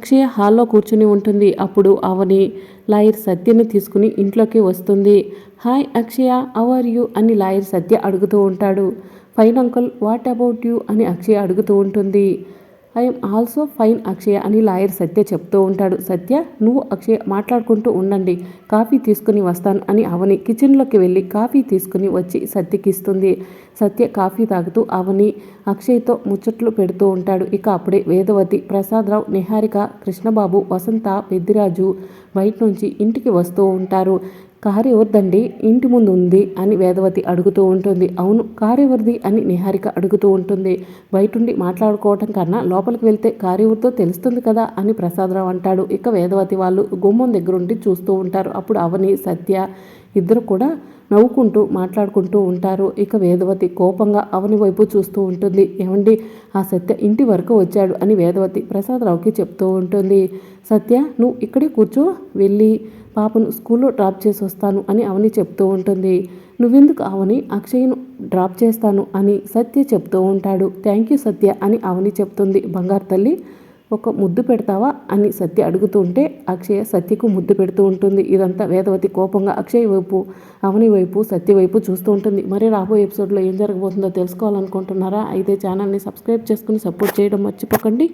అక్షయ హాల్లో కూర్చుని ఉంటుంది. అప్పుడు అవని లాయర్ సత్యని తీసుకుని ఇంట్లోకి వస్తుంది. Hi Akshaya how are you? అని లాయర్ సత్య అడుగుతూ ఉంటాడు. Fine uncle what about you? అని అక్షయ అడుగుతూ ఉంటుంది. ఐఎమ్ ఆల్సో ఫైన్ అక్షయ అని లాయర్ సత్య చెప్తూ ఉంటాడు. సత్య నువ్వు అక్షయ మాట్లాడుకుంటూ ఉండండి. కాఫీ తీసుకుని వస్తాను అని అవని కిచెన్లోకి వెళ్ళి కాఫీ తీసుకుని వచ్చి సత్యకిస్తుంది సత్య కాఫీ తాగుతూ అవని అక్షయ్తో ముచ్చట్లు పెడుతూ ఉంటాడు. ఇక అప్పుడే వేదవతి ప్రసాదరావు నిహారిక కృష్ణబాబు వసంత పెద్దిరాజు బయట నుంచి ఇంటికి వస్తూ ఉంటారు. కారు ఎవరిదండి ఇంటి ముందు ఉంది అని వేదవతి అడుగుతూ ఉంటుంది. అవును కారు ఎవరిది అని నిహారిక అడుగుతూ ఉంటుంది. బయటుండి మాట్లాడుకోవటం కన్నా లోపలికి వెళ్తే కారు ఎవరితో తెలుస్తుంది కదా అని ప్రసాదరావు అంటాడు. ఇక వేదవతి వాళ్ళు గుమ్మం దగ్గరుండి చూస్తూ ఉంటారు. అప్పుడు అవని సత్య ఇద్దరు కూడా నవ్వుకుంటూ మాట్లాడుకుంటూ ఉంటారు. ఇక వేదవతి కోపంగా అవని వైపు చూస్తూ ఉంటుంది. ఏమండి ఆ సత్య ఇంటి వరకు వచ్చాడు అని వేదవతి ప్రసాదరావుకి చెప్తూ ఉంటుంది. సత్య నువ్వు ఇక్కడే కూర్చో వెళ్ళి పాపను స్కూల్లో డ్రాప్ చేసి వస్తాను అని అవని చెప్తూ ఉంటుంది. నువ్వెందుకు అవని? అక్షయ్ను డ్రాప్ చేస్తాను అని సత్య చెప్తూ ఉంటాడు. థ్యాంక్ యూ సత్య అని అవని చెప్తుంది. బంగారు తల్లి ఒక ముద్దు పెడతావా అని సత్య అడుగుతూ ఉంటే అక్షయ సత్యకు ముద్దు పెడుతూ ఉంటుంది. ఇదంతా వేదవతి కోపంగా అక్షయ్ వైపు అవని వైపు సత్య వైపు చూస్తూ ఉంటుంది. మరి రాబోయే ఎపిసోడ్లో ఏం జరగబోతుందో తెలుసుకోవాలనుకుంటున్నారా? అయితే ఛానల్ని సబ్స్క్రైబ్ చేసుకుని సపోర్ట్ చేయడం మర్చిపోకండి.